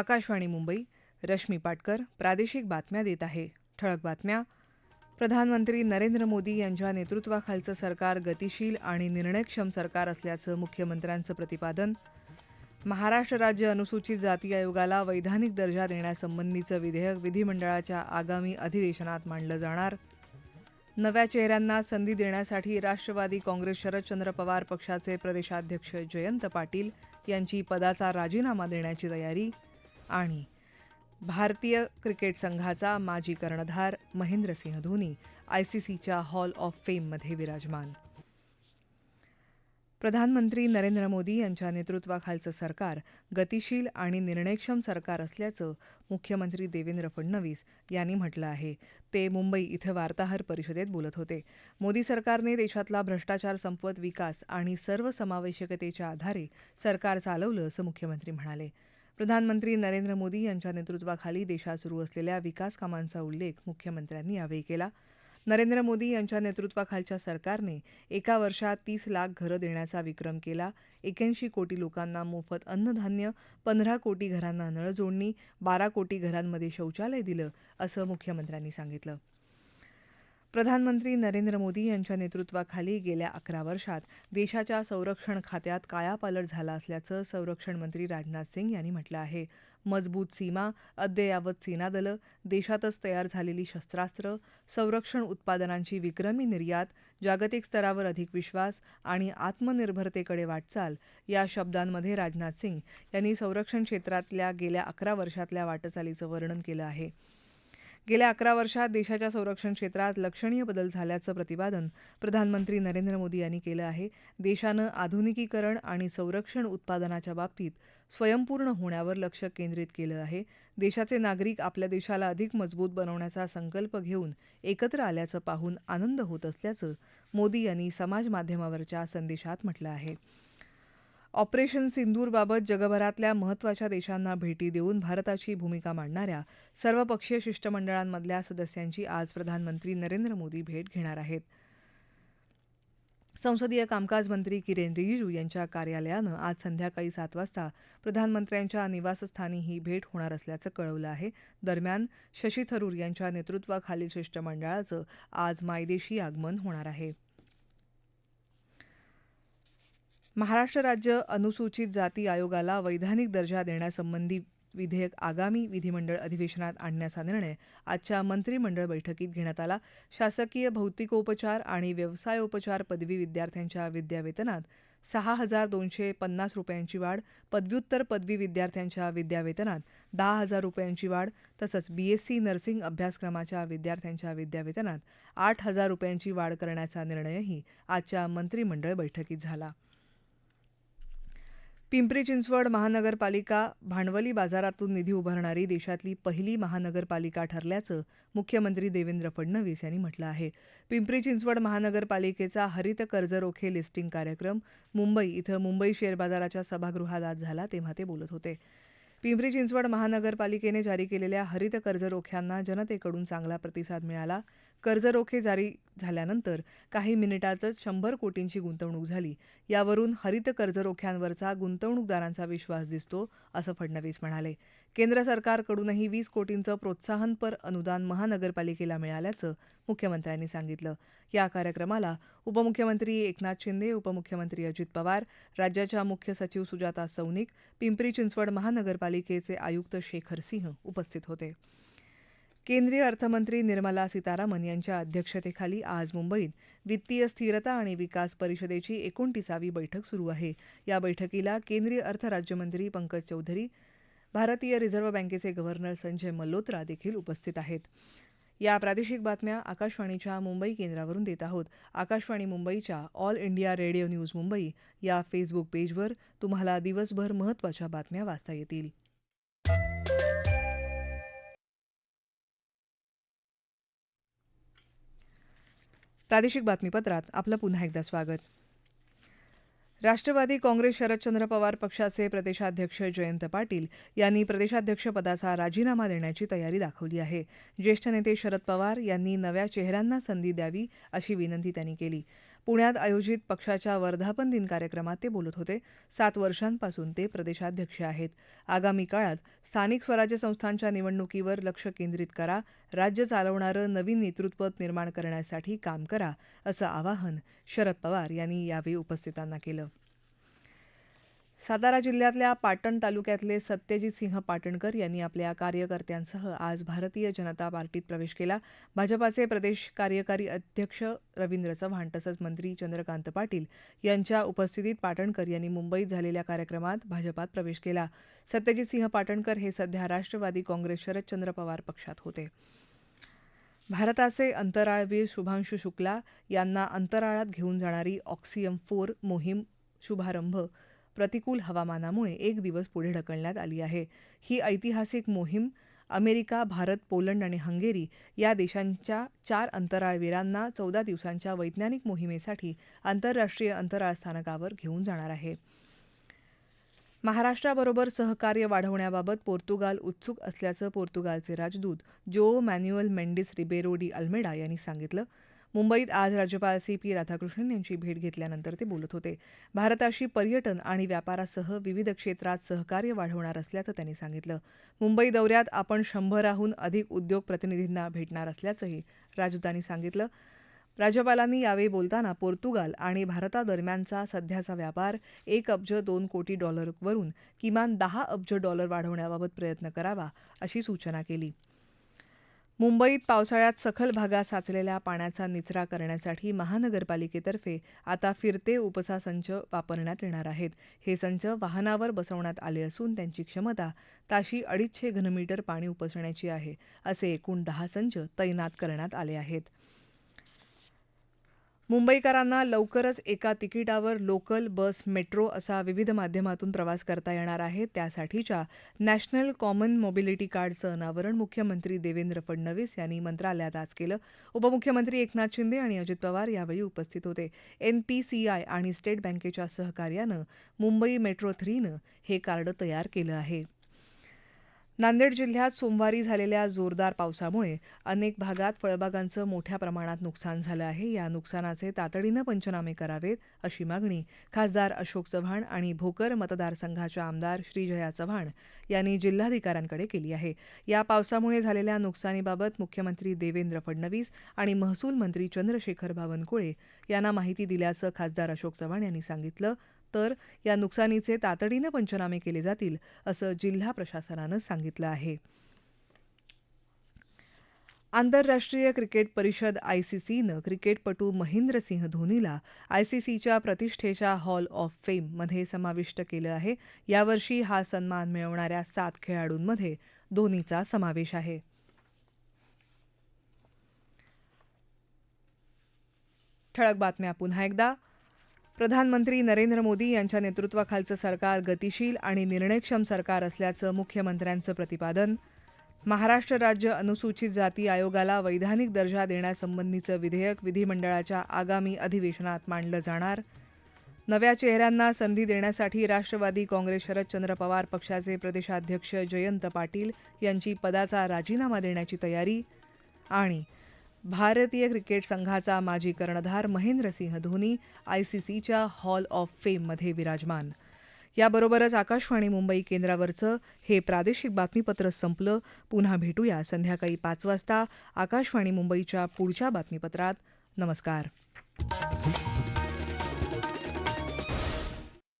आकाशवाणी मुंबई रश्मी पाटकर प्रादेशिक बातम्या देत आहे. ठळक बातम्या. प्रधानमंत्री नरेंद्र मोदी यांच्या नेतृत्वाखालचं सरकार गतिशील आणि निर्णयक्षम सरकार असल्याचं मुख्यमंत्र्यांचं प्रतिपादन. महाराष्ट्र राज्य अनुसूचित जाती आयोगाला वैधानिक दर्जा देण्यासंबंधीचं विधेयक विधिमंडळाच्या आगामी अधिवेशनात मांडलं जाणार. नव्या चेहऱ्यांना संधी देण्यासाठी राष्ट्रवादी काँग्रेस शरदचंद्र पवार पक्षाचे प्रदेशाध्यक्ष जयंत पाटील यांची पदाचा राजीनामा देण्याची तयारी आणि भारतीय क्रिकेट संघाचा माजी कर्णधार महेंद्रसिंह धोनी आयसीसीच्या हॉल ऑफ फेममध्ये विराजमान. प्रधानमंत्री नरेंद्र मोदी यांच्या नेतृत्वाखालचं सरकार गतिशील आणि निर्णयक्षम सरकार असल्याचं मुख्यमंत्री देवेंद्र फडणवीस यांनी म्हटलं आहे. ते मुंबई इथं वार्ताहर परिषदेत बोलत होते. मोदी सरकारने देशातला भ्रष्टाचार संपवत विकास आणि सर्वसमावेशकतेच्या आधारे सरकार चालवलं असं मुख्यमंत्री म्हणाले. प्रधानमंत्री नरेंद्र मोदी यांच्या नेतृत्वाखाली देशात सुरू असलेल्या विकास कामांचा उल्लेख मुख्यमंत्र्यांनी यावेळी केला. नरेंद्र मोदी यांच्या नेतृत्वाखालच्या सरकारने एका वर्षात तीस लाख घरं देण्याचा विक्रम केला. एक्याऐंशी कोटी लोकांना मोफत अन्नधान्य पंधरा कोटी घरांना नळजोडणी बारा कोटी घरांमध्ये शौचालय दिलं असं मुख्यमंत्र्यांनी सांगितलं. प्रधानमंत्री नरेंद्र मोदी यांच्या नेतृत्वाखाली गेल्या अकरा वर्षात देशाच्या संरक्षण खात्यात कायापालट झाला असल्याचं संरक्षण मंत्री राजनाथ सिंग यांनी म्हटलं आहे. मजबूत सीमा अद्ययावत सेनादलं देशातच तयार झालेली शस्त्रास्त्र संरक्षण उत्पादनांची विक्रमी निर्यात जागतिक स्तरावर अधिक विश्वास आणि आत्मनिर्भरतेकडे वाटचाल या शब्दांमध्ये राजनाथ सिंग यांनी संरक्षण क्षेत्रातल्या गेल्या अकरा वर्षातल्या वाटचालीचं वर्णन केलं आहे. गेल्या अकरा वर्षात देशाच्या संरक्षण क्षेत्रात लक्षणीय बदल झाल्याचं प्रतिपादन प्रधानमंत्री नरेंद्र मोदी यांनी केलं आहे. देशानं आधुनिकीकरण आणि संरक्षण उत्पादनाच्या बाबतीत स्वयंपूर्ण होण्यावर लक्ष केंद्रित केलं आहे. देशाचे नागरिक आपल्या देशाला अधिक मजबूत बनवण्याचा संकल्प घेऊन एकत्र आल्याचं पाहून आनंद होत असल्याचं मोदी यांनी समाजमाध्यमावरच्या संदेशात म्हटलं आहे. ऑपरेशन सिंदूरबाबत जगभरातल्या महत्त्वाच्या देशांना भेटी देऊन भारताची भूमिका मांडणाऱ्या सर्वपक्षीय शिष्टमंडळांमधल्या सदस्यांची आज प्रधानमंत्री नरेंद्र मोदी भेट घेणार आहेत. संसदीय कामकाज मंत्री किरेन रिजिजू यांच्या कार्यालयानं आज संध्याकाळी सात वाजता प्रधानमंत्र्यांच्या निवासस्थानी ही भेट होणार असल्याचं कळवलं आहे. दरम्यान शशी थरूर यांच्या नेतृत्वाखालील शिष्टमंडळाचं आज मायदेशी आगमन होणार आहे. महाराष्ट्र राज्य अनुसूचित जाती आयोगाला वैधानिक दर्जा देण्यासंबंधी विधेयक आगामी विधिमंडळ अधिवेशनात आणण्याचा निर्णय आजच्या मंत्रिमंडळ बैठकीत घेण्यात आला. शासकीय भौतिकोपचार आणि व्यवसायोपचार पदवी विद्यार्थ्यांच्या विद्यावेतनात सहा हजार दोनशे पन्नास रुपयांची वाढ पदव्युत्तर पदवी विद्यार्थ्यांच्या विद्यावेतनात दहा हजार रुपयांची वाढ तसंच बीएससी नर्सिंग अभ्यासक्रमाच्या विद्यार्थ्यांच्या विद्यावेतनात आठ हजार रुपयांची वाढ करण्याचा निर्णयही आजच्या मंत्रिमंडळ बैठकीत झाला. पिंपरी चिंचवड महानगरपालिका भांडवली बाजारातून निधी उभारणारी देशातली पहिली महानगरपालिका ठरल्याचं मुख्यमंत्री देवेंद्र फडणवीस यांनी म्हटलं आहे. पिंपरी चिंचवड महानगरपालिकेचा हरित कर्जरोखे लिस्टिंग कार्यक्रम मुंबई इथं मुंबई शेअर बाजाराच्या सभागृहात आज झाला तेव्हा ते बोलत होते. पिंपरी चिंचवड महानगरपालिकेने जारी केलेल्या हरित कर्जरोख्यांना जनतेकडून चांगला प्रतिसाद मिळाला. कर्जरोखे जारी झाल्यानंतर काही मिनिटातच शंभर कोटींची गुंतवणूक झाली. यावरून हरित कर्जरोख्यांवरचा गुंतवणूकदारांचा विश्वास दिसतो असं फडणवीस म्हणाले. केंद्र सरकारकडूनही वीस कोटींचं प्रोत्साहनपर अनुदान महानगरपालिकेला मिळाल्याचं मुख्यमंत्र्यांनी सांगितलं. या कार्यक्रमाला उपमुख्यमंत्री एकनाथ शिंदे उपमुख्यमंत्री अजित पवार राज्याच्या मुख्य सचिव सुजाता सौनिक पिंपरी चिंचवड महानगरपालिकेचे आयुक्त शेखर सिंह उपस्थित होते. केंद्रीय अर्थमंत्री निर्मला सीतारामन यांच्या अध्यक्षतेखाली आज मुंबईत वित्तीय स्थिरता आणि विकास परिषदेची एकोणतीसावी बैठक सुरू आहे. या बैठकीला केंद्रीय अर्थ राज्यमंत्री पंकज चौधरी भारतीय रिझर्व्ह बँकेचे गव्हर्नर संजय मल्होत्रा देखील उपस्थित आहेत. या प्रादेशिक बातम्या आकाशवाणीच्या मुंबई केंद्रावरून देत आहोत. आकाशवाणी मुंबईच्या all India radio news Mumbai या फेसबुक पेजवर तुम्हाला दिवसभर महत्त्वाच्या बातम्या वाचता येतील. प्रादेशिक बातमीपत्रात आपलं पुन्हा एकदा स्वागत. राष्ट्रवादी काँग्रेस शरदचंद्र पवार पक्षाचे प्रदेशाध्यक्ष जयंत पाटील यांनी प्रदेशाध्यक्षपदाचा राजीनामा देण्याची तयारी दाखवली आहे. ज्येष्ठ नेते शरद पवार यांनी नव्या चेहऱ्यांना संधी द्यावी अशी विनंती त्यांनी केली. पुण्यात आयोजित पक्षाच्या वर्धापन दिन कार्यक्रमात ते बोलत होते. सात वर्षांपासून ते प्रदेशाध्यक्ष आहेत. आगामी काळात स्थानिक स्वराज्य संस्थांच्या निवडणुकीवर लक्ष केंद्रित करा. राज्य चालवणारं नवीन नेतृत्व निर्माण करण्यासाठी काम करा असं आवाहन शरद पवार यांनी यावेळी उपस्थितांना केलं. सातारा जिल्ह्यातल्या पाटण तालुक्यातले सत्यजित सिंह पाटणकर यांनी आपल्या कार्यकर्त्यांसह आज भारतीय जनता पार्टीत प्रवेश केला. भाजपाचे प्रदेश कार्यकारी अध्यक्ष रवींद्र चव्हाण तसंच मंत्री चंद्रकांत पाटील यांच्या उपस्थितीत पाटणकर यांनी मुंबईत झालेल्या कार्यक्रमात भाजपात प्रवेश केला. सत्यजित सिंह पाटणकर हे सध्या राष्ट्रवादी काँग्रेस शरदचंद्र पवार पक्षात होते. भारताचे अंतराळवीर शुभांशु शुक्ला यांना अंतराळात घेऊन जाणारी ऑक्सियम फोर मोहीम शुभारंभ प्रतिकूल हवामानामुळे एक दिवस पुढे ढकलण्यात आली आहे. ही ऐतिहासिक मोहीम अमेरिका भारत पोलंड आणि हंगेरी या देशांच्या चार अंतराळवीरांना चौदा दिवसांच्या वैज्ञानिक मोहिमेसाठी आंतरराष्ट्रीय अंतराळ स्थानकावर घेऊन जाणार आहे. महाराष्ट्राबरोबर सहकार्य वाढवण्याबाबत पोर्तुगाल उत्सुक असल्याचं पोर्तुगालचे राजदूत Joao Manuel Mendes Ribeiro de Almeida यांनी सांगितलं. मुंबईत आज राज्यपाल सी पी राधाकृष्णन यांची भेट घेतल्यानंतर ते बोलत होते. भारताशी पर्यटन आणि व्यापारासह विविध क्षेत्रात सहकार्य वाढवणार असल्याचं त्यांनी सांगितलं. मुंबई दौऱ्यात आपण शंभराहून अधिक उद्योग प्रतिनिधींना भेटणार असल्याचंही राजदूतांनी सांगितलं. राज्यपालांनी यावेळी बोलताना पोर्तुगाल आणि भारतादरम्यानचा सध्याचा व्यापार एक अब्ज दोन कोटी डॉलरवरून किमान दहा अब्ज डॉलर वाढवण्याबाबत प्रयत्न करावा अशी सूचना केली. मुंबईत पावसाळ्यात सखल भागात साचलेल्या पाण्याचा निचरा करण्यासाठी महानगरपालिकेतर्फे आता फिरते उपसा संच वापरण्यात येणार आहेत. हे संच वाहनावर बसवण्यात आले असून त्यांची क्षमता ताशी अडीचशे घनमीटर पाणी उपसण्याची आहे असे एकूण दहा संच तैनात करण्यात आले आहेत. मुंबईकरांना लवकरच एका तिकिटावर लोकल बस मेट्रो असा विविध माध्यमातून प्रवास करता येणार आहे. त्यासाठीच्या नॅशनल कॉमन मोबिलिटी कार्डचं अनावरण मुख्यमंत्री देवेंद्र फडणवीस यांनी मंत्रालयात आज केलं. उपमुख्यमंत्री एकनाथ शिंदे आणि अजित पवार यावेळी उपस्थित होते. एन पी सी आय आणि स्टेट बँकेच्या सहकार्यानं मुंबई मेट्रो थ्रीनं हे कार्ड तयार केलं आहे. नांदेड जिल्ह्यात सोमवारी झालेल्या जोरदार पावसामुळे अनेक भागात फळबागांचं मोठ्या प्रमाणात नुकसान झालं आहे. या नुकसानाचे तातडीनं पंचनामे करावेत अशी मागणी खासदार अशोक चव्हाण आणि भोकर मतदारसंघाच्या आमदार श्रीजया चव्हाण यांनी जिल्हाधिकाऱ्यांकडे केली आहे. या पावसामुळे झालेल्या नुकसानीबाबत मुख्यमंत्री देवेंद्र फडणवीस आणि महसूल मंत्री चंद्रशेखर बावनकुळे यांना माहिती दिल्याचं खासदार अशोक चव्हाण यांनी सांगितलं. तर या नुकसानीचे तातडीनं पंचनामे केले जातील असं जिल्हा प्रशासनानं सांगितलं आहे. आंतरराष्ट्रीय क्रिकेट परिषद आयसीसीनं क्रिकेटपटू महेंद्रसिंह धोनीला आयसीसीच्या प्रतिष्ठेच्या हॉल ऑफ फेममध्ये समाविष्ट केलं आहे. यावर्षी हा सन्मान मिळवणाऱ्या सात खेळाडूंमध्ये धोनीचा समावेश आहे. ठळक बातम्या पुन्हा एकदा. प्रधानमंत्री नरेंद्र मोदी यांच्या नेतृत्वाखालचं सरकार गतिशील आणि निर्णयक्षम सरकार असल्याचं मुख्यमंत्र्यांचं प्रतिपादन. महाराष्ट्र राज्य अनुसूचित जाती आयोगाला वैधानिक दर्जा देण्यासंबंधीचं विधेयक विधिमंडळाच्या आगामी अधिवेशनात मांडलं जाणार. नव्या चेहऱ्यांना संधी देण्यासाठी राष्ट्रवादी काँग्रेस शरदचंद्र पवार पक्षाचे प्रदेशाध्यक्ष जयंत पाटील यांची पदाचा राजीनामा देण्याची तयारी आणि भारतीय क्रिकेट संघाचा माजी कर्णधार महेंद्रसिंह धोनी आय सी सीच्या हॉल ऑफ फेममध्ये विराजमान. याबरोबरच आकाशवाणी मुंबई केंद्रावरचं हे प्रादेशिक बातमीपत्र संपलं. पुन्हा भेटूया संध्याकाळी पाच वाजता आकाशवाणी मुंबईच्या पुढच्या बातमीपत्रात. नमस्कार.